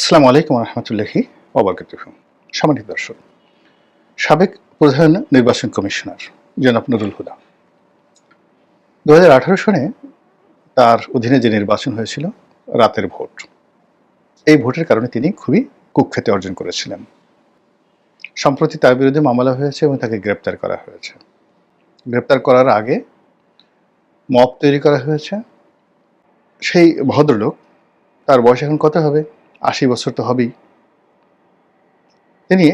আসসালামু আলাইকুম রহমতুল্লাহি ওবরকাত সম্মানিত দর্শক, সাবেক প্রধান নির্বাচন কমিশনার জনাব নুরুল হুদা দু হাজার আঠারো সনে তার অধীনে যে নির্বাচন হয়েছিল, রাতের ভোট, এই ভোটের কারণে তিনি খুবই কুখ্যাতি অর্জন করেছিলেন। সম্প্রতি তার বিরুদ্ধে মামলা হয়েছে এবং তাকে গ্রেপ্তার করা হয়েছে। গ্রেপ্তার করার আগে মপ তৈরি করা হয়েছে। সেই ভদ্রলোক, তার বয়স এখন কত হবে? আশি বছর তো হবেই। তিনি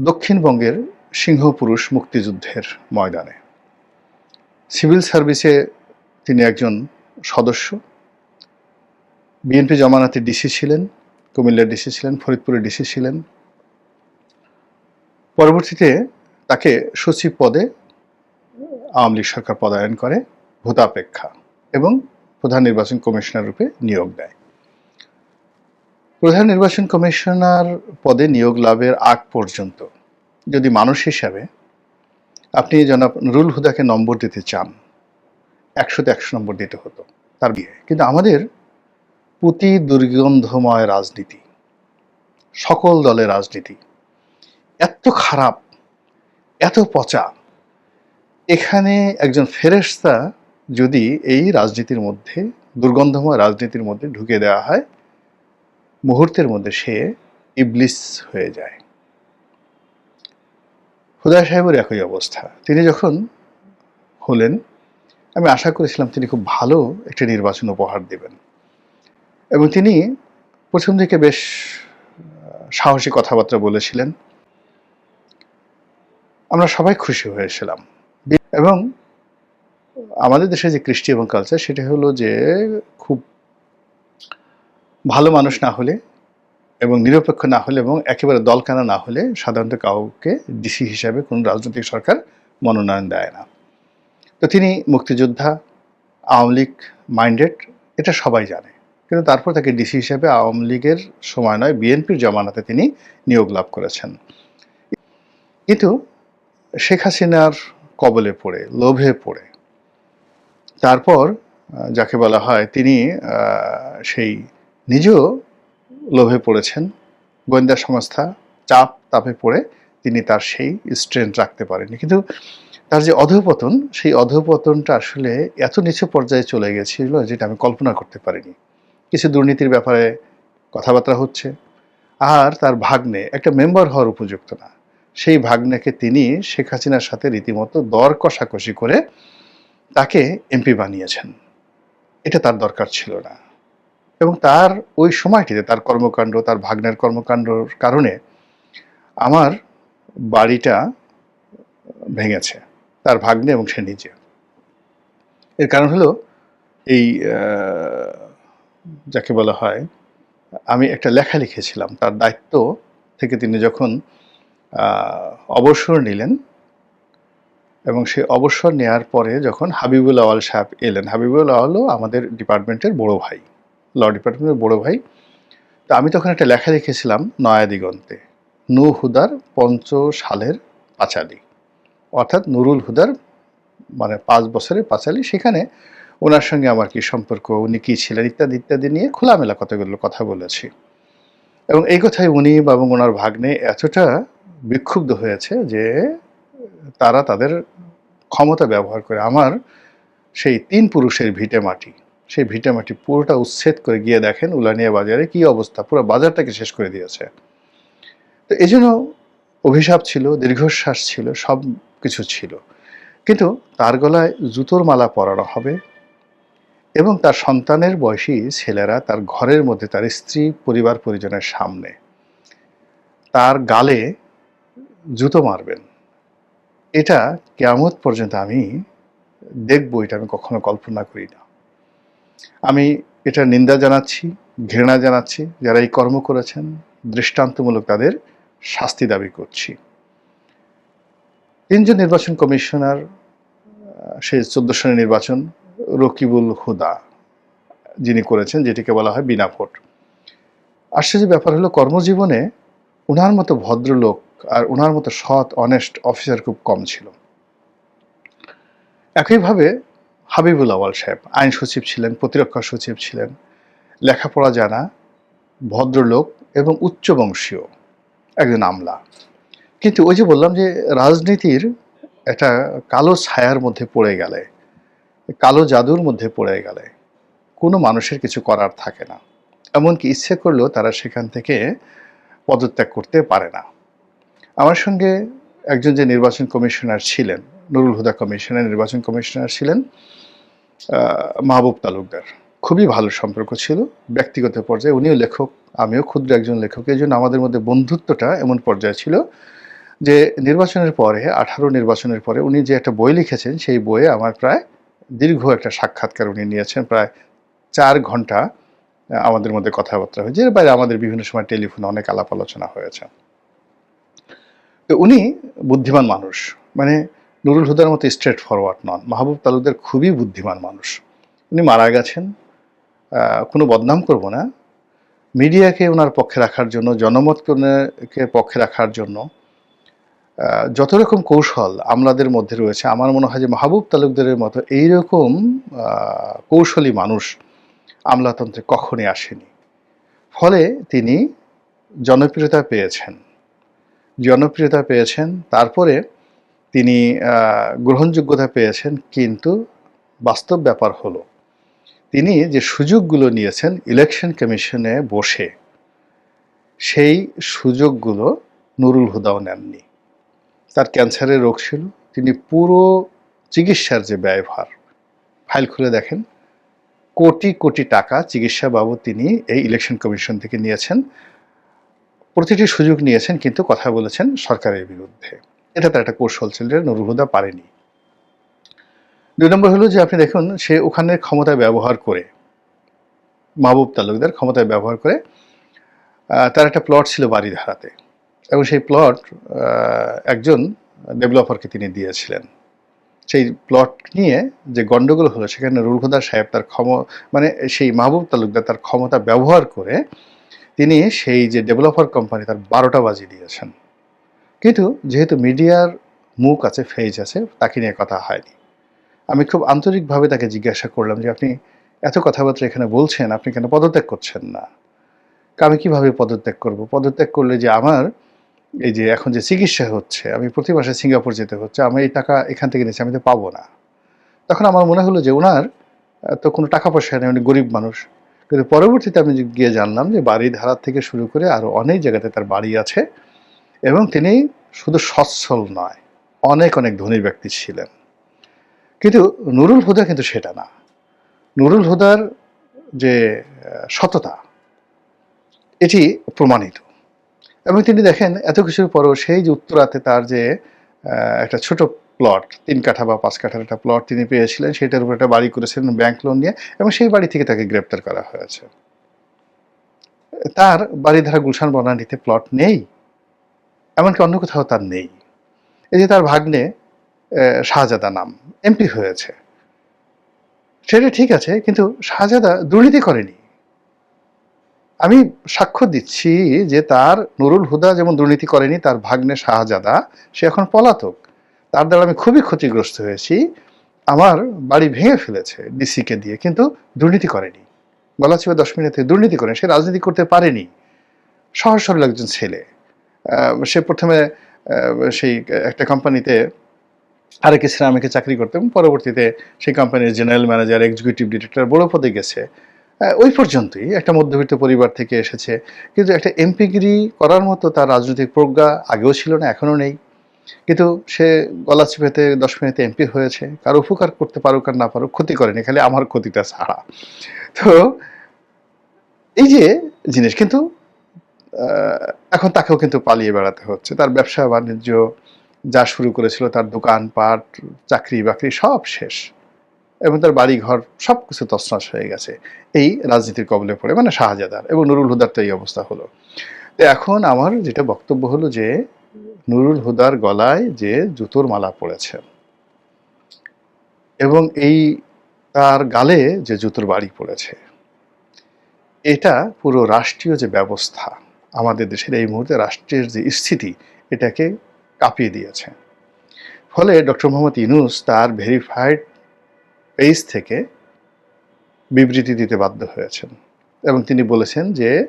দক্ষিণবঙ্গের সিংহপুরুষ মুক্তিযুদ্ধের ময়দানে সিভিল সার্ভিসে তিনি একজন সদস্য। বিএনপি জমানাতে ডিসি ছিলেন, কুমিল্লার ডিসি ছিলেন, ফরিদপুরের ডিসি ছিলেন। পরবর্তীতে তাকে সচিব পদে আওয়ামী লীগ সরকার পদায়ন করে ভূতাপেক্ষা এবং প্রধান নির্বাচন কমিশনার রূপে নিয়োগ দেয়। প্রধান নির্বাচন কমিশনার পদে নিয়োগ লাভের আগ পর্যন্ত, যদি মানুষ হিসাবে আপনি জনাব নুরুল হুদাকে নম্বর দিতে চান, একশোতে একশো নম্বর দিতে হতো তার বিয়ে। কিন্তু আমাদের প্রতি দুর্গন্ধময় রাজনীতি, সকল দলের রাজনীতি এত খারাপ, এত পচা। এখানে একজন ফেরেস্তা যদি এই রাজনীতির মধ্যে, দুর্গন্ধময় রাজনীতির মধ্যে ঢুকে দেওয়া হয় মুহূর্তের মধ্যে সে ইবলিস হয়ে যায়। হুদা সাহেবের একই অবস্থা। তিনি যখন হলেন, আমি আশা করেছিলাম তিনি খুব ভালো একটি নির্বাচন উপহার দেবেন। এবং তিনি প্রথম দিকে বেশ সাহসী কথাবার্তা বলেছিলেন। আমরা সবাই খুশি হয়েছিলাম। এবং আমাদের দেশে যে কৃষ্টি এবং কালচার সেটা হলো যে খুব ভালো মানুষ না হলে এবং নিরপেক্ষ না হলে এবং একেবারে দলকানা না হলে সাধারণত কাউকে ডিসি হিসাবে কোনো রাজনৈতিক সরকার মনোনয়ন দেয় না। তো তিনি মুক্তিযোদ্ধা, আওয়ামী লীগ মাইন্ডেড, এটা সবাই জানে। কিন্তু তারপর তাকে ডিসি হিসাবে আওয়ামী লীগের সময় নয়, বিএনপির জমানাতে তিনি নিয়োগ লাভ করেছেন। কিন্তু শেখ হাসিনার কবলে পড়ে, লোভে পড়ে, তারপর যাকে বলা হয় তিনি সেই নিজেও লোভে পড়েছেন। গোয়েন্দা সংস্থা চাপ তাপে পড়ে তিনি তার সেই স্ট্রেন্থ রাখতে পারেননি। কিন্তু তার যে অধঃপতন, সেই অধঃপতনটা আসলে এত নিচু পর্যায়ে চলে গেছিল যেটা আমি কল্পনা করতে পারিনি। কিছু দুর্নীতির ব্যাপারে কথাবার্তা হচ্ছে। আর তার ভাগ্নে একটা মেম্বার হওয়ার উপযুক্ত না। সেই ভাগ্নেকে তিনি শেখ হাসিনার সাথে রীতিমতো দর কষাকষি করে তাকে এমপি বানিয়েছেন। এটা তার দরকার ছিল না। এবং তার ওই সময়টিতে তার কর্মকাণ্ড, তার ভাগ্নের কর্মকাণ্ডর কারণে আমার বাড়িটা ভেঙেছে, তার ভাগ্নে এবং সে নিজে। এর কারণ হলো এই যাকে বলা হয়, আমি একটা লেখা লিখেছিলাম, তার দায়িত্ব থেকে তিনি যখন অবসর নিলেন এবং সে অবসর নেওয়ার পরে যখন হাবিবুল আওয়াল সাহেব এলেন, হাবিবুল আওয়ালও আমাদের ডিপার্টমেন্টের বড় ভাই। ল ডিপার্টমেন্টের বড় ভাই। তো আমি তখন একটা লেখা লিখেছিলাম নয়া দিগন্তে নু হুদার পঞ্চ সালের পাঁচালি। অর্থাৎ নুরুল হুদার মানে পাঁচ বছরের পাঁচালি। সেখানে ওনার সঙ্গে আমার কি সম্পর্ক, উনি কী ছিলেন ইত্যাদি ইত্যাদি নিয়ে খোলামেলা কতগুলো কথা বলেছি। এবং এই কথায় উনি এবং ওনার ভাগ্নে এতটা বিক্ষুব্ধ হয়েছে যে তারা তাদের ক্ষমতা ব্যবহার করে, আমার সেই তিন পুরুষের ভিটে মাটি সেই ভিটে মাটি পুরোটা উচ্ছেদ করে গিয়ে দেখেন উলানিয়া বাজারে কি অবস্থা? পুরো বাজারটাকে শেষ করে দিয়েছে। তো এই জন্য অভিশাপ ছিল, দীর্ঘশ্বাস ছিল, সব কিছু ছিল। কিন্তু তার গলায় জুতোর মালা পরানো হবে এবং তার সন্তানের বয়সী ছেলেরা তার ঘরের মধ্যে তার স্ত্রী, পরিবার, পরিজনের সামনে তার গালে জুতো মারবেন। এটা কেমত পর্যন্ত আমি দেখব, এটা আমি কখনো কল্পনা করি না। আমি এটা নিন্দা জানাচ্ছি, ঘৃণা জানাচ্ছি, যারা এই কর্ম করেছেন, দৃষ্টান্তমূলক তাদের শাস্তি দাবি করছি। তিনজন নির্বাচন কমিশনার সেই চোদ্দ সনের নির্বাচন, রকিবুল হুদা, যিনি করেছেন, যেটিকে বলা হয় বিনা ভোট। আশ্চর্য ব্যাপার হলো, কর্মজীবনে ওনার মতো ভদ্রলোক আর ওনার মতো সৎ অনেস্ট অফিসার খুব কম ছিল। একইভাবে হাবিবুল আওয়াল সাহেব আইন সচিব ছিলেন, প্রতিরক্ষা সচিব ছিলেন, লেখাপড়া জানা, ভদ্রলোক এবং উচ্চবংশীয় একজন আমলা। কিন্তু ওই যে বললাম যে রাজনীতির একটা কালো ছায়ার মধ্যে পড়ে গেলে, কালো জাদুর মধ্যে পড়ে গেলে কোনো মানুষের কিছু করার থাকে না। এমনকি ইচ্ছে করলেও তারা সেখান থেকে পদত্যাগ করতে পারে না। আমার সঙ্গে একজন যে নির্বাচন কমিশনার ছিলেন, নুরুল হুদা কমিশনের নির্বাচন কমিশনার ছিলেন মাহবুব তালুকদার। খুবই ভালো সম্পর্ক ছিল, ব্যক্তিগত পর্যায়ে উনিও লেখক, আমিও ক্ষুদ্র একজন লেখক। এই জন্য আমাদের মধ্যে বন্ধুত্বটা এমন পর্যায়ে ছিল যে নির্বাচনের পরে, আঠারো নির্বাচনের পরে উনি যে একটা বই লিখেছেন, সেই বইয়ে আমার প্রায় দীর্ঘ একটা সাক্ষাৎকার উনি নিয়েছেন, প্রায় চার ঘণ্টা আমাদের মধ্যে কথাবার্তা হয়েছে। এর বাইরে আমাদের বিভিন্ন সময় টেলিফোনে অনেক আলাপ আলোচনা হয়েছে। তো উনি বুদ্ধিমান মানুষ মানে নুরুল হুদার মতো স্ট্রেট ফরওয়ার্ড নন। মাহবুব তালুকদার খুবই বুদ্ধিমান মানুষ। উনি মারা গেছেন। কোনো বদনাম করব না। মিডিয়াকে ওনার পক্ষে রাখার জন্য, জনমতকে পক্ষে রাখার জন্য যত রকম কৌশল আমলাদের মধ্যে রয়েছে, আমার মনে হয় যে মাহবুব তালুকদারের মতো এইরকম কৌশলী মানুষ আমলাতন্ত্রে কখনই আসেনি। ফলে তিনি জনপ্রিয়তা পেয়েছেন। জনপ্রিয়তা পেয়েছেন। তারপরে তিনি গ্রহণযোগ্যতা পেয়েছেন, কিন্তু বাস্তব ব্যাপার হলো, তিনি যে সুযোগগুলো নিয়েছেন ইলেকশন কমিশনে বসে, সেই সুযোগগুলো নুরুল হুদাও নেননি। তার ক্যান্সারের রোগ ছিল, তিনি পুরো চিকিৎসার যে ব্যয়ভার, ফাইল খুলে দেখেন, কোটি কোটি টাকা চিকিৎসা বাবদ তিনি এই ইলেকশন কমিশন থেকে নিয়েছেন, প্রতিটি সুযোগ নিয়েছেন, কিন্তু কথা বলেছেন সরকারের বিরুদ্ধে। এটা তার একটা কৌশল ছিল যেটা নুরুল হুদা পারেনি। দুই নম্বর হলো যে আপনি দেখুন, সে ওখানে ক্ষমতা ব্যবহার করে, মাহবুব তালুকদার ক্ষমতায় ব্যবহার করে তার একটা প্লট ছিল বাড়িধারাতে এবং সেই প্লট একজন ডেভেলপারকে তিনি দিয়েছিলেন। সেই প্লট নিয়ে যে গন্ডগোল হলো, সেখানে রুল হুদা সাহেব তার ক্ষম মানে সেই মাহবুব তালুকদার তার ক্ষমতা ব্যবহার করে, তিনি সেই যে ডেভেলপার কোম্পানি তার বারোটা বাজি দিয়েছেন। কিন্তু যেহেতু মিডিয়ার মুখ আছে ফেজ আছে, তাকে নিয়ে কথা হয়নি। আমি খুব আন্তরিকভাবে তাকে জিজ্ঞাসা করলাম যে, আপনি এত কথাবার্তা এখানে বলছেন, আপনি কেন পদত্যাগ করছেন না? আমি কীভাবে পদত্যাগ করব? পদত্যাগ করলে যে আমার এই যে এখন যে চিকিৎসা হচ্ছে, আমি প্রতি মাসে সিঙ্গাপুর যেতে হচ্ছে, আমি এই টাকা এখান থেকে নিচ্ছি আমি তো পাবো না। তখন আমার মনে হলো যে ওনার তো কোনো টাকা পয়সা নেই, উনি গরিব মানুষ। কিন্তু পরবর্তীতে আমি গিয়ে জানলাম যে বাড়ি ধারা থেকে শুরু করে আরও অনেক জায়গাতে তার বাড়ি আছে। এবং তিনি শুধু সচ্ছল নয়, অনেক অনেক ধনী ব্যক্তি ছিলেন। কিন্তু নুরুল হুদা কিন্তু সেটা না। নুরুল হুদার যে সততা, এটি প্রমাণিত। এবং তিনি দেখেন, এত কিছুর পরও সেই যে উত্তরাতে তার যে একটা ছোট প্লট তিন কাঠা বা পাঁচ কাঠার একটা প্লট তিনি পেয়েছিলেন, সেটার উপর একটা বাড়ি করেছিলেন ব্যাংক লোন নিয়ে এবং সেই বাড়ি থেকে তাকে গ্রেপ্তার করা হয়েছে। তার বাড়ি ধারা গুলশান বনানীতে প্লট নেই। এমনকি অন্য কোথাও তার নেই। এই যে তার ভাগ্নে শাহজাদা নাম, এমপি হয়েছে। সেটা ঠিক আছে, কিন্তু শাহজাদা দুর্নীতি করেনি। আমি সাক্ষ্য দিচ্ছি যে তার নুরুল হুদা যেমন দুর্নীতি করেনি, তার ভাগ্নে শাহজাদা, সে এখন পলাতক। তার দ্বারা আমি খুবই ক্ষতিগ্রস্ত হয়েছি। আমার বাড়ি ভেঙে ফেলেছে ডিসিকে দিয়ে, কিন্তু দুর্নীতি করেনি। বলা ছিল দশ মিনিটে দুর্নীতি করেনি, সে রাজনীতি করতে পারেনি। সহজ সরল একজন ছেলে। সে প্রথমে সেই একটা কোম্পানিতে আরেক ইসলামিকে চাকরি করতে এবং পরবর্তীতে সেই কোম্পানির জেনারেল ম্যানেজার এক্সিকিউটিভ ডিরেক্টর বড় পদে গেছে। ওই পর্যন্তই একটা মধ্যবিত্ত পরিবার থেকে এসেছে। কিন্তু একটা এমপিগিরি করার মতো তার রাজনৈতিক প্রজ্ঞা আগেও ছিল না, এখনও নেই। কিন্তু সে গলা চিপেতে দশ মিনিটে এমপি হয়েছে। কারও উপকার করতে পারুক আর না পারুক ক্ষতি করেনি, খালি আমার ক্ষতিটা ছাড়া। তো এই যে জিনিস, কিন্তু এখন তাকেও কিন্তু পালিয়ে বেড়াতে হচ্ছে। তার ব্যবসা বাণিজ্য যা শুরু করেছিল, তার দোকান পাট চাকরি বাকরি সব শেষ। এবং তার বাড়ি ঘর সব কিছু তছনছ হয়ে গেছে। এই রাজনীতির কবলে পড়ে মানে শাহজাদার এবং নুরুল হুদার তো এই অবস্থা হলো। তো এখন আমার যেটা বক্তব্য হলো যে, নুরুল হুদার গলায় যে জুতোর মালা পড়েছে এবং এই তার গালে যে জুতোর বাড়ি পড়েছে, এটা পুরো রাষ্ট্রীয় যে ব্যবস্থা আমাদের দেশের এই মুহূর্তে রাষ্ট্রের যে স্থিতি, এটাকে কাঁপিয়ে দিয়েছে। ফলে ডক্টর মোহাম্মদ ইনুস তার ভেরিফাইড পেজ থেকে বিবৃতি দিতে বাধ্য হয়েছেন এবং তিনি বলেছেন যে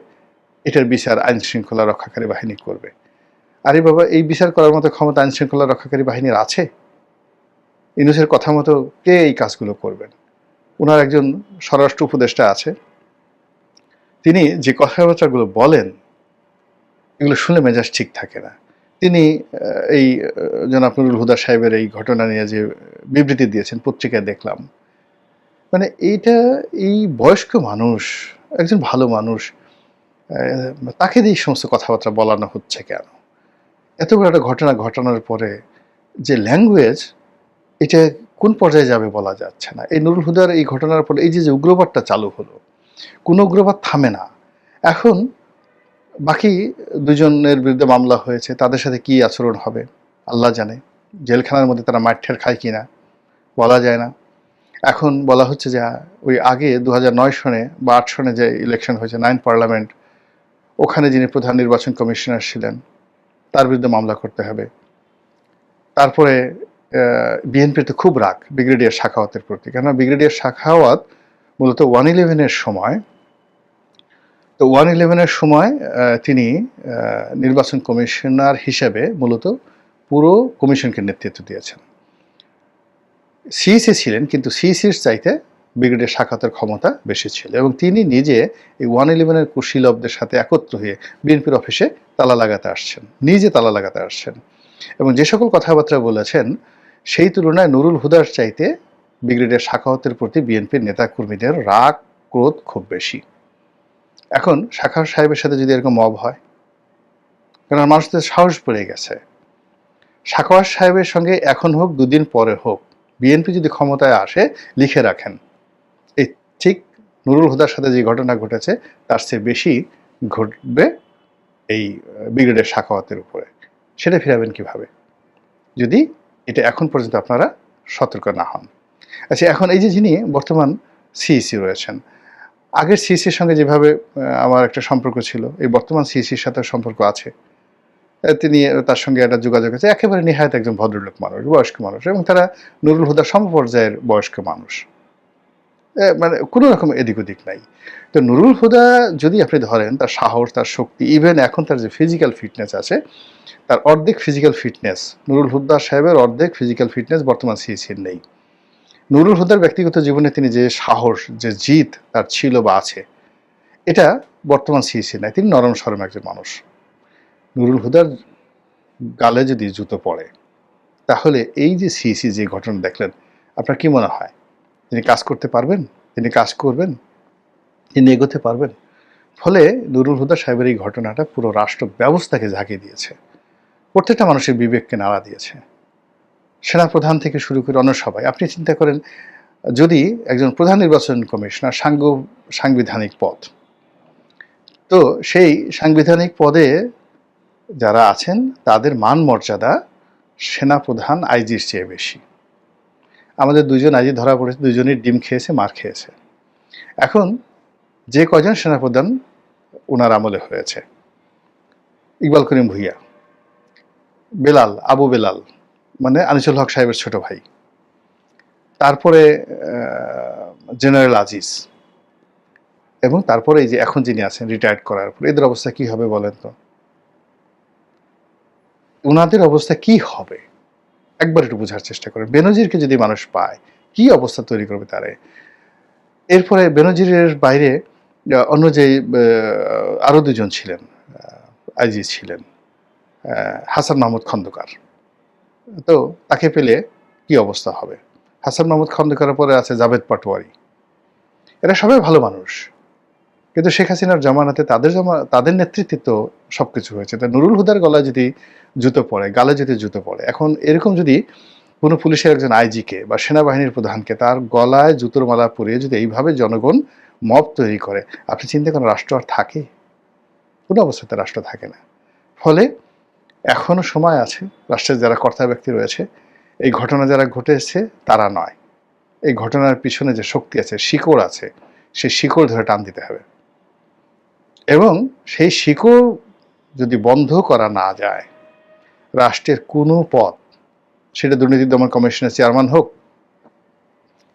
এটার বিচার আইন শৃঙ্খলা রক্ষাকারী বাহিনী করবে। আরে বাবা, এই বিচার করার মতো ক্ষমতা আইন শৃঙ্খলা রক্ষাকারী বাহিনীর আছে? ইনুসের কথা মতো কে এই কাজগুলো করবেন? ওনার একজন স্বরাষ্ট্র উপদেষ্টা আছে। তিনি যে কথাবার্তাগুলো বলেন এগুলো শুনে মেজাজ ঠিক থাকে না। তিনি এই জনাব নুরুল হুদা সাহেবের এই ঘটনা নিয়ে যে বিবৃতি দিয়েছেন, পত্রিকায় দেখলাম। মানে এইটা, এই বয়স্ক মানুষ, একজন ভালো মানুষ তাকে দিয়ে সমস্ত কথাবার্তা বলানো হচ্ছে কেন? এত বড় একটা ঘটনা ঘটানোর পরে যে ল্যাঙ্গুয়েজ, এটা কোন পর্যায়ে যাবে বলা যাচ্ছে না। এই নুরুল হুদার এই ঘটনার পরে এই যে যে উগ্রবাদটা চালু হলো, কোনো উগ্রবাদ থামে না। এখন বাকি দুজনের বিরুদ্ধে মামলা হয়েছে, তাদের সাথে কি আচরণ হবে? আল্লাহ জানে। জেলখানার মধ্যে তারা মাঠের খায় কি না বলা যায় না। এখন বলা হচ্ছে যে, ওই আগে দু সনে বা আট সনে যে ইলেকশন হয়েছে নাইন পার্লামেন্ট ওখানে যিনি প্রধান নির্বাচন কমিশনার ছিলেন, তার বিরুদ্ধে মামলা করতে হবে। তারপরে বিএনপির তো খুব রাগ, ব্রিগেডিয়ার শাখাওয়াতের প্রতি। কেননা ব্রিগেডিয়ার শাখাওয়াত মূলত ওয়ান ইলেভেনের সময় তো ওয়ান ইলেভেনের সময় তিনি নির্বাচন কমিশনার হিসেবে মূলত পুরো কমিশনকে নেতৃত্ব দিয়েছেন। সিইসি ছিলেন, কিন্তু সিইসির চাইতে ব্রিগেডিয়ার শাখাতের ক্ষমতা বেশি ছিল এবং তিনি নিজে এই ওয়ান ইলেভেনের কুশীলবদের সাথে একত্র হয়ে বিএনপির অফিসে তালা লাগাতে আসছেন, নিজে তালা লাগাতে আসছেন। এবং যে সকল কথাবার্তা বলেছেন, সেই তুলনায় নুরুল হুদার চাইতে ব্রিগেডিয়ার শাখাওয়াতের প্রতি বিএনপির নেতাকর্মীদের রাগ, ক্রোধ খুব বেশি। এখন শাখার সাহেবের সাথে যদি এরকম মব হয় কারণ মানুষদের সাহস পড়ে গেছে। শাখাওয়াত সাহেবের সঙ্গে এখন হোক, দুদিন পরে হোক, বিএনপি যদি ক্ষমতায় আসে, লিখে রাখেন। এই ঠিক নুরুল হুদার সাথে যে ঘটনা ঘটেছে, তার চেয়ে বেশি ঘটবে এই ব্রিগেডের শাখাওয়াতের উপরে। সেটা ফিরাবেন কীভাবে? যদি এটা এখন পর্যন্ত আপনারা সতর্ক না হন। আচ্ছা এখন এই যে যিনি বর্তমান সিইসি রয়েছেন আগের সিসির সঙ্গে যেভাবে আমার একটা সম্পর্ক ছিল, এই বর্তমান সিইসির সাথে সম্পর্ক আছে। তিনি, তার সঙ্গে একটা যোগাযোগ আছে, একেবারে নিহায়ত একজন ভদ্রলোক মানুষ, বয়স্ক মানুষ, এবং তারা নুরুল হুদা সমপর্যায়ের বয়স্ক মানুষ। মানে কোনো রকম এদিক ওদিক নাই। তো নুরুল হুদা যদি আপনি ধরেন, তার সাহস, তার শক্তি ইভেন এখন তার যে ফিজিক্যাল ফিটনেস আছে, তার অর্ধেক ফিজিক্যাল ফিটনেস নুরুল হুদা সাহেবের অর্ধেক ফিজিক্যাল ফিটনেস বর্তমান সিইসির নেই। নুরুল হুদার ব্যক্তিগত জীবনে তিনি যে সাহস, যে জিত তার ছিল বা আছে, এটা বর্তমান সিইসি নাই তিনি নরম সরম একজন মানুষ। নুরুল হুদার গালে যদি জুতো পড়ে, তাহলে এই যে সিইসি যে ঘটনা দেখলেন, আপনার কি মনে হয়? তিনি কাজ করতে পারবেন? তিনি কাজ করবেন? তিনি এগোতে পারবেন? ফলে নুরুল হুদা সাহেবের এই ঘটনাটা পুরো রাষ্ট্র ব্যবস্থাকে ঝাঁকিয়ে দিয়েছে। প্রত্যেকটা মানুষের বিবেককে নাড়া দিয়েছে। সেনাপ্রধান থেকে শুরু করে অন্য সবাই। আপনি চিন্তা করেন, যদি একজন প্রধান নির্বাচন কমিশনার সাংগ সাংবিধানিক পদ, তো সেই সাংবিধানিক পদে যারা আছেন, তাদের মান মর্যাদা সেনাপ্রধান আইজির চেয়ে বেশি। আমাদের দুজন আইজি ধরা পড়েছে দুজনই ডিম খেয়েছে, মার খেয়েছে। এখন যে কজন সেনাপ্রধান ওনার আমলে হয়েছে? ইকবাল করিম ভুইয়া, বেলাল, আবু বেলাল মানে আনিসুল হক সাহেবের ছোট ভাই। তারপরে জেনারেল আজিজ এবং তারপরে এই যে এখন যিনি আছেন রিটায়ার্ড করার পর এদের অবস্থা কি হবে বলেন তো? ওনাদের অবস্থা কি হবে? একবার একটু বোঝার চেষ্টা করেন। বেনজিরকে যদি মানুষ পায় কি অবস্থা তৈরি করবে তারে? এরপরে বেনজিরের বাইরে অন্য যে আহ, আরও দুজন ছিলেন আইজি ছিলেন হাসান মাহমুদ খন্দকার। তো তাকে পেলে কি অবস্থা হবে? হাসান মাহমুদ খন্দকারের পরে আছে জাভেদ পাটোয়ারি। এরা সবাই ভালো মানুষ। কিন্তু শেখ হাসিনার জামানাতে তাদের জমা, তাদের নেতৃত্বে তো সব কিছু হয়েছে। তা নুরুল হুদার গলায় যদি জুতো পড়ে, গালে যদি জুতো পড়ে, এখন এরকম যদি কোনো পুলিশের একজন আইজিকে বা সেনাবাহিনীর প্রধানকে তার গলায় জুতোর মালা পরিয়ে যদি এইভাবে জনগণ মব তৈরি করে, আপনি চিন্তা করেন রাষ্ট্র আর থাকে? কোনো অবস্থাতে রাষ্ট্র থাকে না। ফলে এখনও সময় আছে, রাষ্ট্রের যারা কর্তা ব্যক্তি রয়েছে, এই ঘটনা যারা ঘটেছে তারা নয়। এই ঘটনার পিছনে যে শক্তি আছে, শিকড় আছে, সেই শিকড় ধরে টান দিতে হবে। এবং সেই শিকড় যদি বন্ধ করা না যায়, রাষ্ট্রের কোনো পথ, সেটা দুর্নীতি দমন কমিশনের চেয়ারম্যান হোক,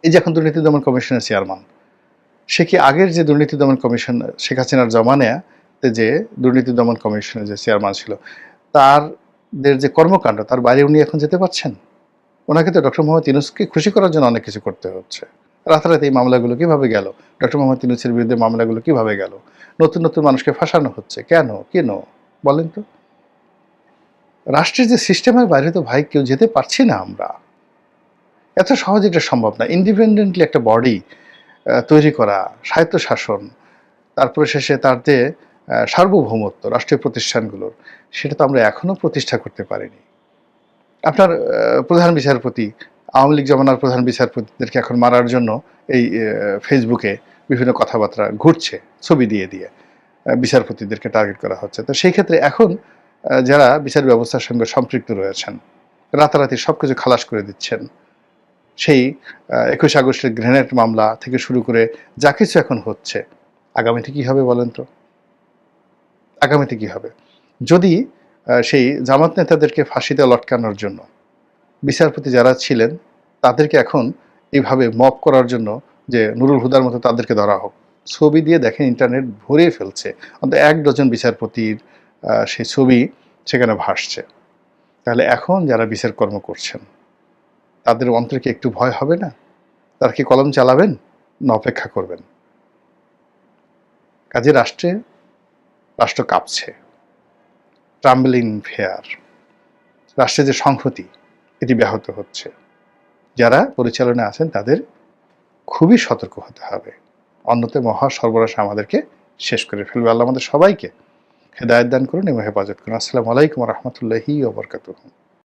এই যে এখন দুর্নীতি দমন কমিশনের চেয়ারম্যান, সে কি আগের যে দুর্নীতি দমন কমিশন, শেখ হাসিনার জমানে যে দুর্নীতি দমন কমিশনের যে চেয়ারম্যান ছিল তারদের যে কর্মকাণ্ড, তার বাইরে উনি এখন যেতে পারছেন? ওনাকে তো ডক্টর মোহাম্মদ ইউনুসকে খুশি করার জন্য অনেক কিছু করতে হচ্ছে। রাতারাতি এই মামলাগুলো কীভাবে গেল? ডক্টর মোহাম্মদ ইউনুসের বিরুদ্ধে মামলাগুলো কীভাবে গেল? নতুন নতুন মানুষকে ফাঁসানো হচ্ছে। কেন? কেন বলেন তো। রাষ্ট্রের যে সিস্টেমের বাইরে তো ভাই কেউ যেতে পারছি না আমরা। এত সহজে এটা সম্ভব না। ইন্ডিপেন্ডেন্টলি একটা বডি তৈরি করা স্বায়ত্ত শাসন তারপরে শেষে তার যে সার্বভৌমত্ব, রাষ্ট্রীয় প্রতিষ্ঠানগুলোর, সেটা তো আমরা এখনও প্রতিষ্ঠা করতে পারিনি। আপনার প্রধান বিচারপতি, আওয়ামী লীগ জমানার প্রধান বিচারপতিদেরকে এখন মারার জন্য এই ফেসবুকে বিভিন্ন কথাবার্তা ঘুরছে, ছবি দিয়ে দিয়ে বিচারপতিদেরকে টার্গেট করা হচ্ছে। তো সেই ক্ষেত্রে এখন যারা বিচার ব্যবস্থার সঙ্গে সম্পৃক্ত রয়েছেন, রাতারাতি সব কিছু খালাস করে দিচ্ছেন, সেই একুশ আগস্টের গ্রেনেড মামলা থেকে শুরু করে যা কিছু এখন হচ্ছে, আগামীতে কি হবে বলেন তো? আগামীতে কি হবে? যদি সেই জামাত নেতাদেরকে ফাঁসিতে লটকানোর জন্য বিচারপতি যারা ছিলেন, তাদেরকে এখন এইভাবে মপ করার জন্য যে নুরুল হুদার মতো তাদেরকে ধরা হোক, ছবি দিয়ে দেখেন ইন্টারনেট ভরিয়ে ফেলছে। অন্তত এক ডজন বিচারপতির সেই ছবি সেখানে ভাসছে। তাহলে এখন যারা বিচার কর্ম করছেন, তাদের অন্তরে কি একটু ভয় হবে না? তারা কি কলম চালাবেন না অপেক্ষা করবেন? কাজে রাষ্ট্রে রাষ্ট্র কাঁপছে। ট্রাম্বলিং ফেয়ার রাষ্ট্রের যে সংহতি, এটি ব্যাহত হচ্ছে। যারা পরিচালনা আছেন, তাদের খুবই সতর্ক হতে হবে। অন্যতে মহা সর্বনাশ আমাদেরকে শেষ করে ফেলবে। আল্লাহ আমাদের সবাইকে হেদায়ত দান করুন, এবং হেফাজত করুন। আসসালামু আলাইকুম রহমতুল্লাহি ওবরকাতুহ